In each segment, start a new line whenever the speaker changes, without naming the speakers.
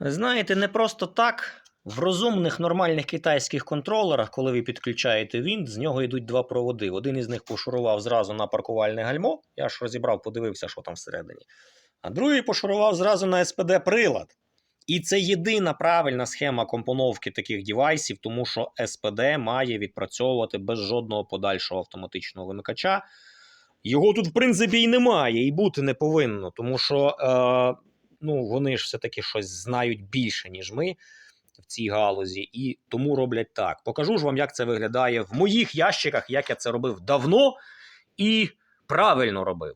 Знаєте, не просто так. В розумних нормальних китайських контролерах, коли ви підключаєте вінт, з нього йдуть два проводи. Один із них пошурував зразу на паркувальне гальмо. Я ж розібрав, подивився, що там всередині. А другий пошурував зразу на SPD-прилад. І це єдина правильна схема компоновки таких девайсів, тому що SPD має відпрацьовувати без жодного подальшого автоматичного вимикача. Його тут, в принципі, і немає, і бути не повинно, тому що е, ну, вони ж все-таки щось знають більше, ніж ми в цій галузі, і тому роблять так. Покажу ж вам, як це виглядає в моїх ящиках, як я це робив давно і правильно робив.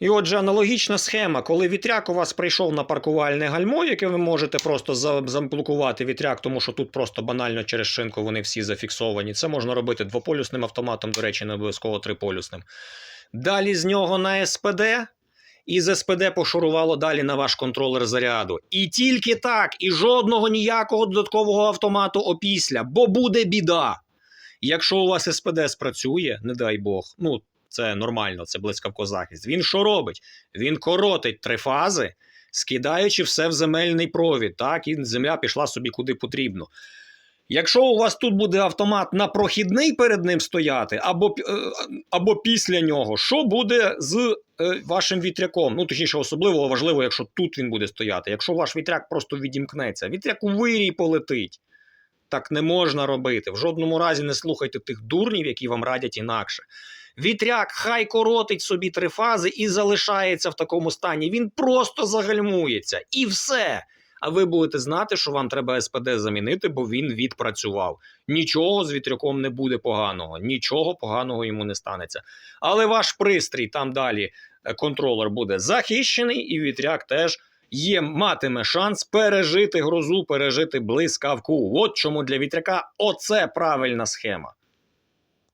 І отже, аналогічна схема, коли вітряк у вас прийшов на паркувальне гальмо, яке ви можете просто за- заблокувати вітряк, тому що тут просто банально через шинку вони всі зафіксовані. Це можна робити двополюсним автоматом, до речі, не обов'язково триполюсним. Далі з нього на СПД, і з СПД пошурувало далі на ваш контролер заряду. І тільки так, і жодного ніякого додаткового автомату опісля, бо буде біда. Якщо у вас СПД спрацює, не дай Бог, ну це нормально, це блискавкозахист. Він що робить? Він коротить три фази, скидаючи все в земельний провід, так, і земля пішла собі куди потрібно. Якщо у вас тут буде автомат на прохідний перед ним стояти, або, е, або після нього, що буде з е, вашим вітряком? Ну, точніше, особливо важливо, якщо тут він буде стояти. Якщо ваш вітряк просто відімкнеться, вітряк у вирій полетить. Так не можна робити. В жодному разі не слухайте тих дурнів, які вам радять інакше. Вітряк хай коротить собі три фази і залишається в такому стані. Він просто загальмується. І все. А ви будете знати, що вам треба СПД замінити, бо він відпрацював. Нічого з вітряком не буде поганого, нічого поганого йому не станеться. Але ваш пристрій там далі е, контролер буде захищений, і вітряк теж є, матиме шанс пережити грозу, пережити блискавку. От чому для вітряка оце правильна схема.